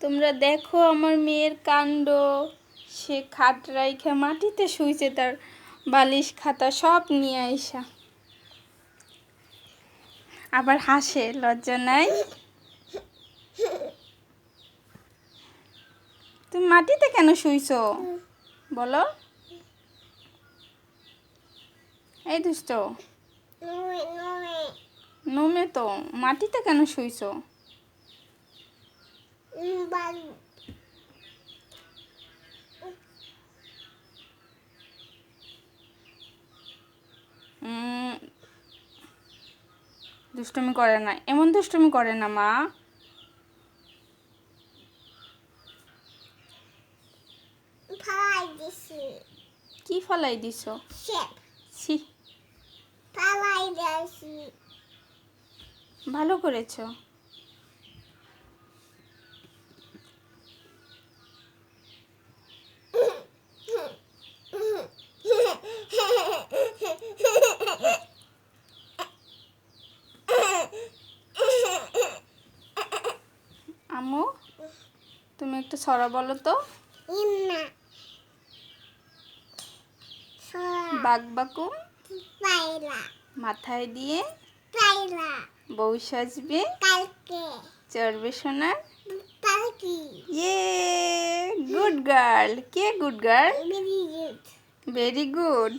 তোমরা দেখো আমার মেয়ের কাণ্ড। সে খাট রাইখা মাটিতে শুইছে তার বালিশ খাতা সব নিয়ে আইসা। আবার হাসে লজ্জা নাই? তুমি মাটিতে কেন শুইছো? বলো। এই দুষ্ট। নমে তো মাটিতে কেন শুইছো? দুষ্টুমি করে না। এমন দুষ্টুমি করে না মা। কি ফলাই দিছো? ছি। ভালো করেছ। আম্মু তুমি একটু ছড়া বলো তো। ইন্না সরা। বাঘ বাকুম। মাথায় দিয়ে বউ সাজবে। চড়বে সোনার। ইয়ে গুড গার্ল কে গুড গার্ল ভেরি গুড